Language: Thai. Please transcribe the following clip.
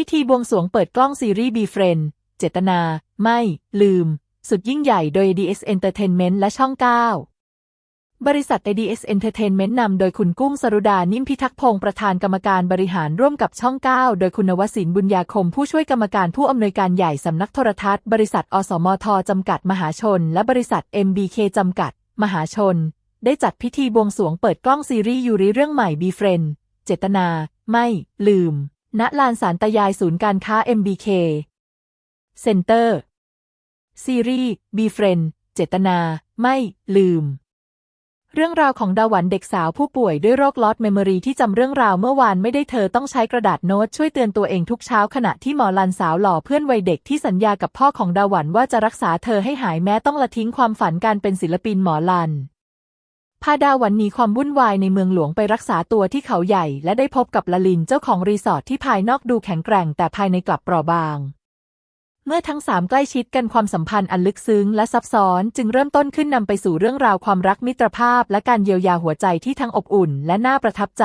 พิธีบวงสวงเปิดกล้องซีรีส์ b f r i e n d เจตนา ไม่ ลืม สุดยิ่งใหญ่โดย DS Entertainment และช่อง 9 บริษัท DS Entertainment นำโดยคุณกุ้งสรุดา นิ่มพิทักษ์พงศ์ประธานกรรมการบริหารร่วมกับช่อง 9 โดยคุณนวสินบุญญาคม ผู้ช่วยกรรมการผู้อำนวยการใหญ่สำนักโทรทัศน์ บริษัท อสมทจำกัดมหาชน และบริษัท MBK จำกัด มหาชน ได้จัดพิธีบวงสวงเปิดกล้องซีรีส์ยูริเรื่องใหม่ b f r i e n d เจตนา ไม่ ลืม ณลานสารตายายศูนย์การค้า MBK เซ็นเตอร์ซีรีส์ b f r i e n d เจตนา ไม่ลืม เรื่องราวของดาวันเด็กสาวผู้ป่วยด้วยโรคลอสเมมโมรีที่จำเรื่องราวเมื่อวานไม่ได้เธอต้องใช้กระดาษโน้ตช่วยเตือนตัวเองทุกเช้าขณะที่หมอลันสาวหล่อเพื่อนวัยเด็กที่สัญญากับพ่อของดาวันว่าจะรักษาเธอให้หายแม้ต้องละทิ้งความฝันการเป็นศิลปินหมอลัน พาดาวันหนีความวุ่นวายในเมืองหลวงไปรักษาตัวที่เขาใหญ่ และได้พบกับละลินเจ้าของรีสอร์ทที่ภายนอกดูแข็งแกร่งแต่ภายในกลับเปราะบาง เมื่อทั้งสามใกล้ชิดกันความสัมพันธ์อันลึกซึ้งและซับซ้อนจึงเริ่มต้นขึ้นนำไปสู่เรื่องราวความรักมิตรภาพ และการเยียวยาหัวใจที่ทั้งอบอุ่น และน่าประทับใจ